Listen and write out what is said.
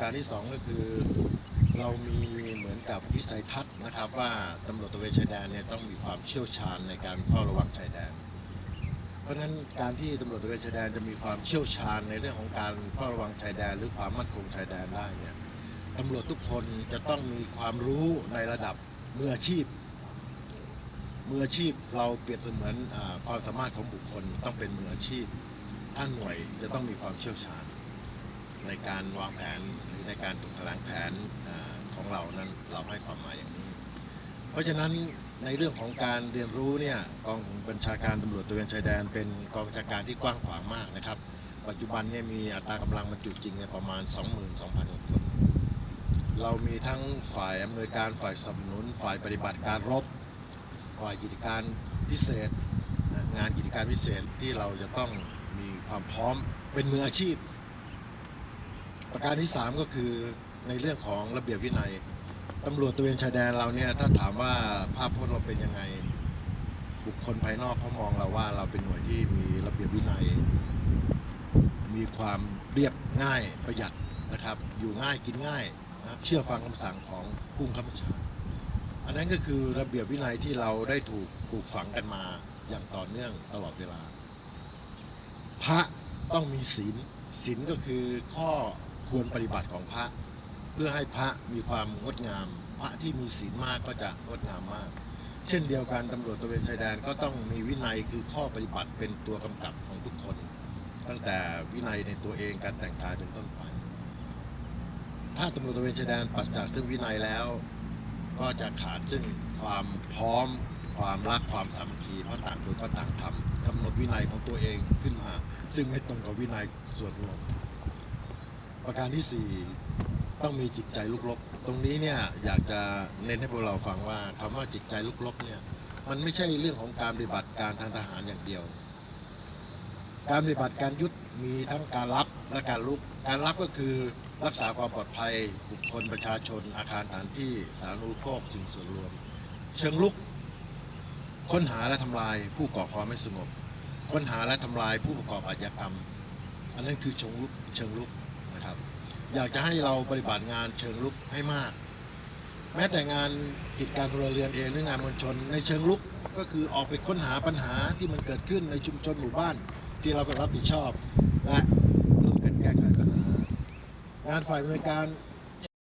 การที่สองก็คือเรามีเหมือนกับวิสัยทัศน์นะครับ ว่าตำรวจตระเวนชายแดนเนี่ยต้องมีความเชี่ยวชาญในการเฝ้าระวังชายแดน เพราะฉะนั้นการที่ตำรวจตระเวนชายแดนจะมีความเชี่ยวชาญในเรื่องของการเฝ้าระวังชายแดน หรือความมั่นคงชายแดนได้เนี่ยตำรวจทุกคนจะต้องมีความรู้ในระดับมืออาชีพมืออาชีพเราเปรียบเสมือนอความสามารถของบุคคลต้องเป็นมืออาชีพท่านหน่วยจะต้องมีความเชี่ยวชาญ ในการวางแผน ในการถูกแถลงแผนอของเรานั้นเราให้ความหมายอย่างนี้ เพราะฉะนั้นในเรื่องของการเรียนรู้เนี่ยกองบัญชาการตำรวจตระเวนชายแดน เป็นกองบัญชาการที่กว้างขวางมากนะครับ ปัจจุบันเนี่ยมีอัตรากำลังบรรจุจริงเนี่ยประมาณ 22,000คนเรามีทั้งฝ่ายอำนวยการฝ่ายสนับสนุน ฝ่ายปฏิบัติการรบ ฝ่ายกิจการพิเศษ งานกิจการพิเศษที่เราจะต้องมีความพร้อมเป็นมืออาชีพ ประการที่ 3 ก็คือในเรื่องของระเบียบวินัยตำรวจตระเวนชายแดนเราเนี่ยถ้าถามว่าภาพพจน์เราเป็นยังไง บุคคลภายนอกเขามองเราว่าเราเป็นหน่วยที่มีระเบียบวินัย มีความเรียบง่ายประหยัดนะครับ อยู่ง่ายกินง่ายนะครับเชื่อฟังคำสั่งของผู้บังคับบัญชาอันนั้นก็คือระเบียบวินัยที่เราได้ถูกปลูกฝังกันมาอย่างต่อเนื่องตลอดเวลา พระต้องมีศีลศีลก็คือข้อ ควรปฏิบัติของพระ เพื่อให้พระมีความงดงาม พระที่มีศีลมากก็จะงดงามมาก เช่นเดียวกันตำรวจตระเวนชายแดนก็ต้องมีวินัยคือข้อปฏิบัติเป็นตัวกำกับของทุกคน ตั้งแต่วินัยในตัวเองการแต่งกายเป็นต้นไป ถ้าตำรวจตระเวนชายแดนปราศจากซึ่งวินัยแล้ว ก็จะขาดซึ่งความพร้อมความรักความสามัคคีเพราะต่างคนก็ต่างทำกำหนดวินัยของตัวเองขึ้นมา ซึ่งไม่ตรงกับวินัยส่วนรวม ประการที่สี่ต้องมีจิตใจลุกลบตรงนี้เนี่ยอยากจะเน้นให้พวกเราฟังว่าคำว่าจิตใจลุกลบเนี่ยมันไม่ใช่เรื่องของการปฏิบัติการทางทหารอย่างเดียว การปฏิบัติการยุทธมีทั้งการรับและการลุกการรับก็คือรักษาความปลอดภัยบุคคลประชาชน อาคารสถานที่สาธารณูปโภคสิ่งส่วนรวม เชิงลุก ค้นหาและทำลายผู้ก่อความไม่สงบ ค้นหาและทำลายผู้ประกอบอาชญากรรม อันนั้นคือเชิงลุกเชิงลุก นะครับ อยากจะให้เราปฏิบัติงานเชิงลุกให้มาก แม้แต่งานกิจการพลเรือนเองหรืองานมวลชน ในเชิงลุกก็คือออกไปค้นหาปัญหาที่มันเกิดขึ้นในชุมชนหมู่บ้าน ที่เราเป็นรับผิดชอบและร่วมกันแก้ไขปัญหางานฝ่ายบริการ